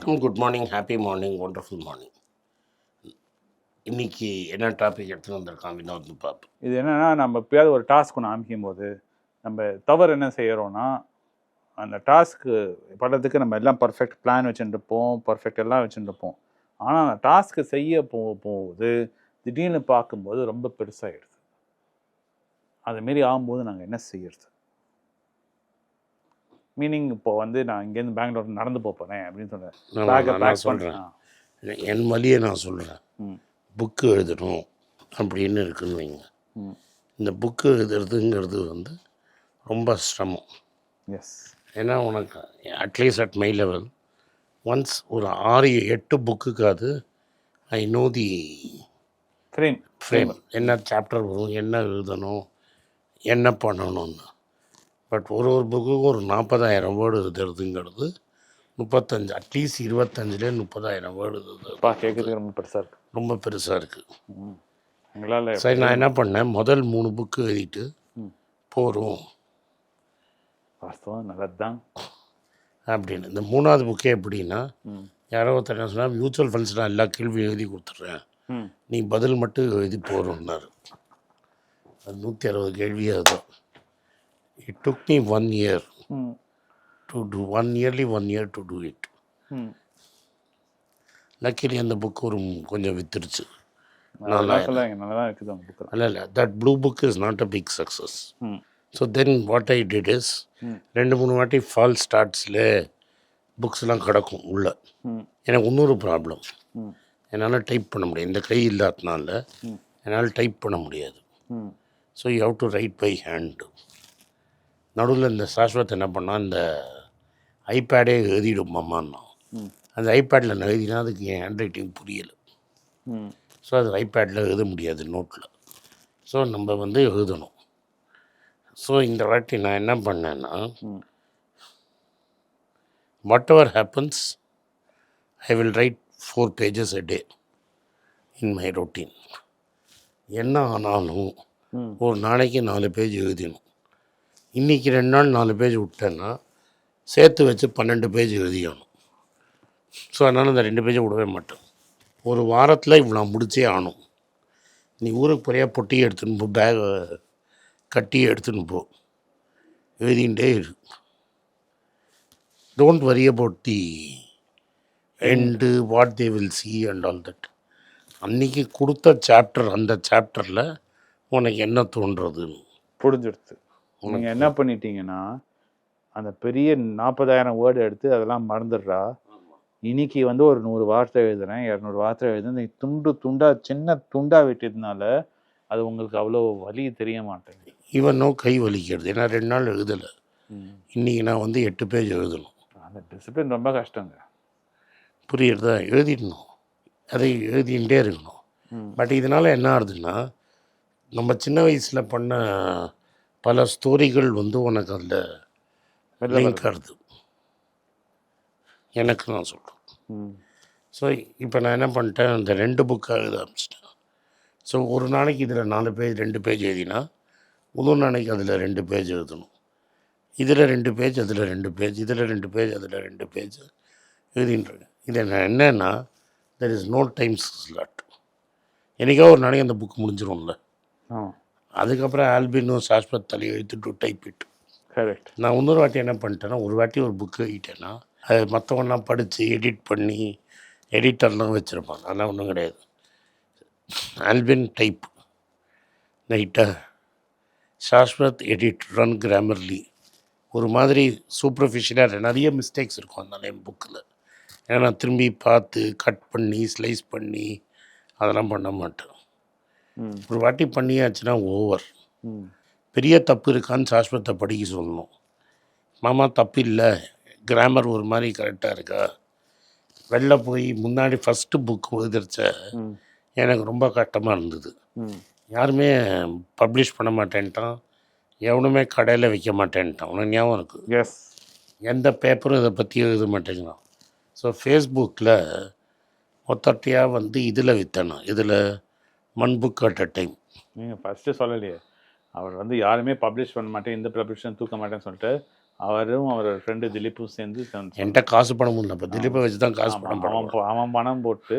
வணக்கம். Good morning happy morning wonderful morning இன்னைக்கு என்ன டாபிக் எடுத்துகிட்டு வந்திருக்கான் வினோத் பாப் இது என்னென்னா நம்ம எப்பயாவது ஒரு டாஸ்க் ஒன்று அமைக்கும் போது நம்ம தவறு என்ன செய்கிறோன்னா அந்த டாஸ்க்கு படுறதுக்கு நம்ம எல்லாம் பர்ஃபெக்ட் பிளான் வச்சுருப்போம் பர்ஃபெக்ட் எல்லாம் வச்சுருப்போம் ஆனால் அந்த டாஸ்க்கு செய்ய போ போகுது திடீர்னு பார்க்கும்போது ரொம்ப பெருசாகிடுது அதுமாரி ஆகும்போது நாங்கள் என்ன செய்யறது? மீனிங் இப்போ வந்து நான் இங்கேருந்து பெங்களூர் நடந்து போக போகிறேன் அப்படின்னு சொன்னேன் நான் சொல்கிறேன் என் வழியை நான் சொல்கிறேன் புக்கு எழுதணும் அப்படின்னு இருக்குன்னு வைங்க. இந்த புக்கு எழுதுறதுங்கிறது வந்து ரொம்ப சிரமம். எஸ் ஏன்னா உனக்கு at least at my level once ஒரு ஆறு எட்டு புக்குக்காவது I know the frame frame என்ன சாப்டர் வரும் என்ன எழுதணும் என்ன பண்ணணும்னு. பட் ஒரு ஒரு புக்குக்கும் ஒரு நாற்பதாயிரம் வேர்டு எழுதுறதுங்கிறது முப்பத்தஞ்சு அட்லீஸ்ட் இருபத்தஞ்சிலே முப்பதாயிரம் வேர்டு எழுதுறது. பா கேட்குறதுக்கு ரொம்ப பெருசாக இருக்கு. ரொம்ப பெருசாக இருக்குது எங்களால் சரி நான் என்ன பண்ணேன்? முதல் மூணு புக்கு எழுதிட்டு. போகிறோம் வாஸ்தவம் நல்லது தான் அப்படின்னு. இந்த மூணாவது புக்கே எப்படின்னா யாரோ ஒருத்தர் என்ன சொன்னால் மியூச்சுவல் ஃபண்ட்ஸ் நான் எல்லா கேள்வியும் எழுதி கொடுத்துட்றேன். நீ பதில் மட்டும் எழுதி போகிறோம்னாரு அது நூற்றி அறுபது கேள்வி அதுதான். It took me one year to two one yearly one year to two it luckily அந்த புக் ஒரு கொஞ்சம் வித்துருச்சு. இல்லை. That blue book is not a big success so then what I did is. ரெண்டு மூணு வாட்டி ஃபால் ஸ்டார்ட்ஸில் புக்ஸ்லாம் கிடக்கும் உள்ள. ம் எனக்கு இன்னொரு ப்ராப்ளம் என்னால் டைப் பண்ண முடியாது. இந்த கை இல்லாதனால ம். என்னால் டைப் பண்ண முடியாது. So you have to write by hand நடுவில் இந்த சாஸ்வத் என்ன பண்ணால் இந்த ஐபேடே எழுதிடுமாம்மான்னா அந்த ஐபேடில் நான் எழுதினா அதுக்கு என் ஹேண்ட் ரைட்டிங் புரியலை ஸோ அது ஐபேடில் எழுத முடியாது நோட்டில் ஸோ நம்ம வந்து எழுதணும். ஸோ இந்த வாட்டி நான் என்ன பண்ணேன்னா whatever happens I will write four pages a day in my routine என்ன ஆனாலும் ஒரு நாளைக்கு நாலு பேஜ் எழுதிடணும். இன்றைக்கி ரெண்டு நாள் நாலு பேஜ் விட்டேன்னா சேர்த்து வச்சு பன்னெண்டு பேஜ் எழுதியணும் ஸோ அதனால் அந்த ரெண்டு பேஜை விடவே மாட்டேன். ஒரு வாரத்தில் இவ்வளோ முடிச்சே ஆகணும். நீ ஊருக்கு போறியா பொட்டியை எடுத்துன்னு போ பேகை கட்டி எடுத்துன்னு போ. எழுதிகிட்டே இரு. Don't worry about the end what they will see and all that அன்றைக்கி கொடுத்த சாப்டர் அந்த சாப்டரில் உனக்கு என்ன தோன்றதுன்னு புரிஞ்சிடுது நீங்கள் என்ன பண்ணிட்டீங்கன்னா அந்த பெரிய நாற்பதாயிரம் வேர்டு எடுத்து அதெல்லாம் மறந்துடுறா. இன்னைக்கு வந்து ஒரு நூறு வார்த்தை எழுதுறேன் இரநூறு வார்த்தை எழுதுறேன். துண்டு துண்டா சின்ன துண்டா வெட்டியதுனால அது உங்களுக்கு அவ்வளோ வலி தெரிய மாட்டேங்குது. இவனோ கை வலிக்கிறது. ஏன்னா ரெண்டு நாள் எழுதலை. ம். இன்றைக்கி நான் வந்து எட்டு பேஜ் எழுதணும். அந்த டிசிப்ளின் ரொம்ப கஷ்டங்க. புரியுறதா எழுதிடணும். அதை எழுதிகிட்டே இருக்கணும். பட் இதனால் என்ன ஆகுதுன்னா நம்ம சின்ன வயசில் பண்ண பல ஸ்டோரிகள் வந்து உனக்கு அதில் லிங்க் ஆகுது எனக்கு நான் சொல்கிறேன் ஸோ இப்போ நான் என்ன பண்ணிட்டேன் அந்த ரெண்டு புக்காக எழுத ஆரம்பிச்சிட்டேன். ஸோ ஒரு நாளைக்கு இதில் நாலு பேஜ் ரெண்டு பேஜ் எழுதினா முதல் நாளைக்கு அதில் ரெண்டு பேஜ் எழுதணும். இதில் ரெண்டு பேஜ் அதில் ரெண்டு பேஜ் இதில் ரெண்டு பேஜ் அதில் ரெண்டு பேஜ் எழுதின்றிருக்கேன் இது நான் என்னன்னா there is no time slot எனக்கா ஒரு நாளைக்கு அந்த புக் முடிஞ்சிரும்ல. அதுக்கப்புறம் ஆல்பினும் சாஸ்பத் தலை எழுத்து டு டைப் இட். கரெக்ட் நான் இன்னொரு வாட்டி என்ன பண்ணிட்டேன்னா ஒரு வாட்டி ஒரு புக்கு எழுதிட்டேன்னா அது மற்றவங்கலாம் படித்து எடிட் பண்ணி எடிட்டர்லாம் வச்சுருப்பாங்க. அதெல்லாம் ஒன்றும் கிடையாது. ஆல்பின் டைப். நைட்டாக சாஸ்வத் எடிட் ரன் கிராமர்லி ஒரு மாதிரி சூப்பர்ஃபிஷியலாக நிறைய மிஸ்டேக்ஸ் இருக்கும் அந்த என் புக்கில் ஏன்னா நான் திரும்பி பார்த்து கட் பண்ணி ஸ்லைஸ் பண்ணி அதெல்லாம் பண்ண மாட்டேன். ஒரு வாட்டி பண்ணியாச்சுன்னா ஓவர். பெரிய தப்பு இருக்கான்னு சாஸ்வத்தை படிக்க சொல்லணும். மாமா தப்பு இல்லை. கிராமர் ஒரு மாதிரி கரெக்டாக இருக்கா? வெளில போய் முன்னாடி ஃபஸ்ட்டு புக் எழுதிருச்ச எனக்கு ரொம்ப கஷ்டமாக இருந்தது. யாருமே பப்ளிஷ் பண்ண மாட்டேன்ட்டான். எவனுமே கடையில் வைக்க மாட்டேன்ட்டான். உனக்கு ஞாபகம் இருக்குது எஸ் எந்த பேப்பரும் இதை பற்றி எழுத மாட்டேங்கிறான். ஸோ ஃபேஸ்புக்கில் மொத்தத்தையாக வந்து இதில் விற்றேன் இதில் one book at a time நீங்கள் ஃபஸ்ட்டு சொல்லலையே. அவர் வந்து யாருமே பப்ளிஷ் பண்ண மாட்டேன் இந்த பப்ளிஷன் தூக்க மாட்டேன்னு சொல்லிட்டு அவரும் அவரோட ஃப்ரெண்டு திலீப்பும் சேர்ந்து என்கிட்ட காசு பணமும் இல்லை இப்போ திலீப்பை வச்சு தான் காசு பணம் அவன் அவன் பணம் போட்டு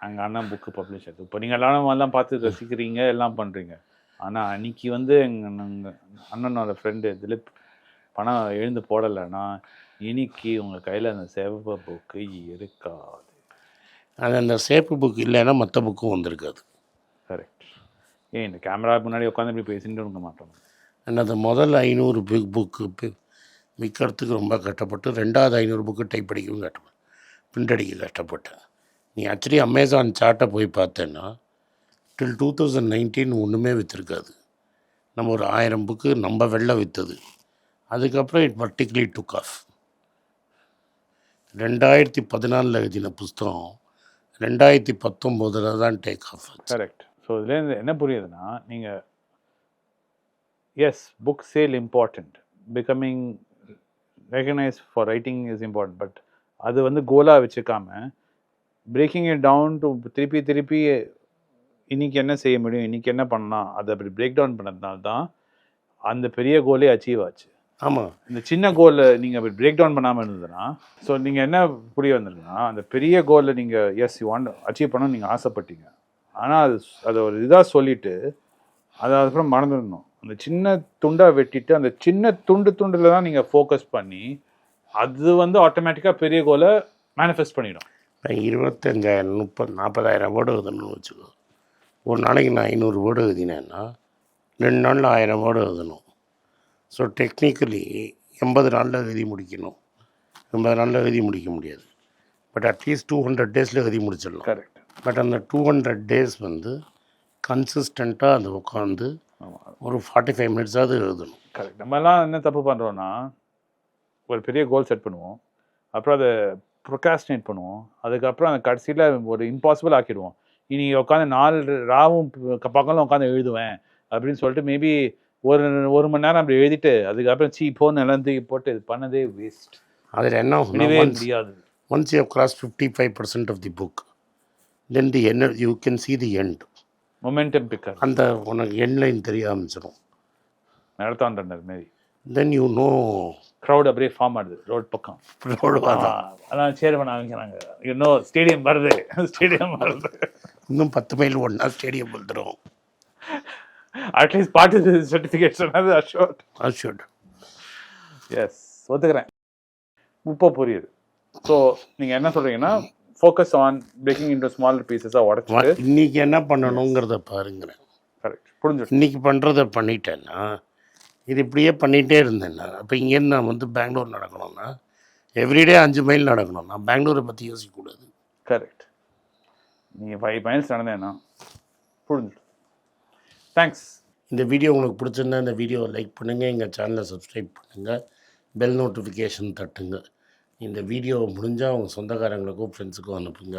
அங்கே அண்ணன் புக்கு பப்ளிஷ் ஆகுது இப்போ நீங்கள் எல்லாரும் எல்லாம் பார்த்து ரசிக்கிறீங்க எல்லாம் பண்ணுறீங்க ஆனால் அன்னைக்கு வந்து எங்கள் அண்ணனோட ஃப்ரெண்டு திலீப் பணம் எழுந்து போடலைன்னா இன்னைக்கு உங்கள் கையில் அந்த சேவ புக்கு இருக்காது அது அந்த சேப்பு புக் இல்லைன்னா மற்ற புக்கும் வந்திருக்காது. கரெக்ட் ஏன் இந்த கேமரா முன்னாடி உட்காந்து இப்படி பேசிட்டு இருக்க மாட்டோம். என்னது முதல் ஐநூறு பிக் புக்கு விற்கிறதுக்கு ரொம்ப கஷ்டப்பட்டு ரெண்டாவது ஐநூறு புக்கு டைப் அடிக்கவும் கஷ்டப்பட்டேன் பிரிண்ட் அடிக்க கஷ்டப்பட்டேன். நீ ஆக்சுவலி அமேசான் சார்ட்டை போய் பார்த்தேன்னா டில் டூ தௌசண்ட் நைன்டீன் ஒன்றுமே விற்றுருக்காது நம்ம ஒரு ஆயிரம் புக்கு நம்ம வெளில விற்றது அதுக்கப்புறம் இட் பர்டிகுலி டுக் ஆஃப் ரெண்டாயிரத்தி பதினாலில் எழுதின புஸ்தகம் ரெண்டாயிரத்தி பத்தொம்போதில் தான் டேக் ஆஃப் கரெக்ட் ஸோ இதுலேருந்து என்ன புரியுதுன்னா நீங்கள் yes book sale important becoming recognise for writing is important but அது வந்து கோலாக வச்சுக்காம பிரேக்கிங் இட் டவுன் டு திருப்பி திருப்பி இன்னைக்கு என்ன செய்ய முடியும் இன்றைக்கி என்ன பண்ணலாம் அதை அப்படி பிரேக் டவுன் பண்ணதுனால தான் அந்த பெரிய கோலே அச்சீவ் ஆச்சு. ஆமாம் இந்த சின்ன கோலில் நீங்கள் பிரேக் டவுன் பண்ணாமல் இருந்ததுன்னா ஸோ நீங்கள் என்ன புரிய வந்திருக்குன்னா அந்த பெரிய கோலில் நீங்கள் எஸ் யூ வாண்ட் அச்சீவ் பண்ணணும்னு நீங்கள் ஆசைப்பட்டீங்க. ஆனால் அது அதை ஒரு இதாக சொல்லிட்டு அதை அதுக்கப்புறம் மறந்துடணும். அந்த சின்ன துண்டை வெட்டிட்டு அந்த சின்ன துண்டு துண்டில் தான் நீங்கள் ஃபோக்கஸ் பண்ணி அது வந்து ஆட்டோமேட்டிக்காக பெரிய கோலை மேனிஃபெஸ்ட் பண்ணிடும். இருபத்தஞ்சாயிரம் முப்பது நாற்பதாயிரம் வேர்டு எழுதணும்னு வச்சுக்கோ. ஒரு நாளைக்கு நான் ஐநூறு வேர்டு எழுதினேன்னா ரெண்டு நாளில் ஆயிரம் வேர்டு எழுதணும். ஸோ டெக்னிக்கலி எண்பது நாளில் எழுதி முடிக்கணும். எண்பது நாளில் எழுதி முடிக்க முடியாது. பட் அட்லீஸ்ட் டூ ஹண்ட்ரட் டேஸில் எழுதி முடிச்சிடலாம். கரெக்ட் பட் அந்த டூ ஹண்ட்ரட் டேஸ் வந்து கன்சிஸ்டண்ட்டாக அது உட்காந்து ஒரு ஃபார்ட்டி ஃபைவ் மினிட்ஸாவது எழுதணும். கரெக்ட் நம்ம எல்லாம் என்ன தப்பு பண்ணுறோன்னா ஒரு பெரிய கோல் செட் பண்ணுவோம். அப்புறம் அதை ப்ரொகாஸ்டினேட் பண்ணுவோம். அதுக்கப்புறம் அந்த கடைசியில் ஒரு இம்பாசிபிள் ஆக்கிடுவோம். இனி உட்காந்து நாலு ராவும் ப- பகலும் உட்காந்து எழுதுவேன். அப்படின்னு சொல்லிட்டு மேபி ஒரு ஒரு மணி நேரம் அப்படி எழுதிட்டு அதுக்கப்புறம் சீ போன்னு தூக்கி போட்டு இது பண்ணதே வேஸ்ட் அதில் என்ன? முடியாது. Once you cross fifty five percent of the book then the end you can see the end. Momentum bigger அந்த உனக்கு எண்ட்லைன் தெரிய ஆரம்பிச்சிடும். நடத்தாண்டனர் மாரி. தென் யூ நோ க்ரௌட் அப்படியே ஃபார்ம் ஆகுது ரோட் பக்கம். ஆ, அதான் சேர்மன் ஆரம்பிக்கிறாங்க. இன்னும் ஸ்டேடியம் வருது. ஸ்டேடியம் வருது. இன்னும் பத்து மைல் ஒன்றா ஸ்டேடியம் வந்துடும் அட்லீஸ்ட் பார்ட்டி சர்டிஃபிகேட் சொன்னது அஷோர்ட் அஷுட் எஸ் ஒத்துக்கிறேன். இப்போ புரியுது. ஸோ நீங்கள் என்ன சொல்கிறீங்கன்னா focus on breaking into smaller பீசஸாக உடச்சிட்டு இன்னைக்கு என்ன பண்ணணுங்கிறத பாருங்கிறேன். கரெக்ட் புரிஞ்சு இன்னைக்கு பண்ணுறத பண்ணிட்டேன்னா இது இப்படியே பண்ணிகிட்டே இருந்தேன்னா அப்போ இங்கேருந்து நான் வந்து பெங்களூர் நடக்கணும்னா எவ்ரிடே அஞ்சு மைல் நடக்கணும். நான் பெங்களூரை பற்றி யோசிக்கக்கூடாது. கரெக்ட் நீங்கள் ஃபைவ் மைல்ஸ் நடந்தேன்னா புரிஞ்சு தேங்க்ஸ் இந்த வீடியோ உங்களுக்கு பிடிச்சிருந்தா இந்த வீடியோவை லைக் பண்ணுங்கள் எங்கள் சேனலை சப்ஸ்கிரைப் பண்ணுங்கள் பெல் நோட்டிஃபிகேஷன் தட்டுங்க. இந்த வீடியோவை முடிஞ்சால் அவங்க சொந்தக்காரங்களுக்கும் ஃப்ரெண்ட்ஸுக்கும் அனுப்புங்க.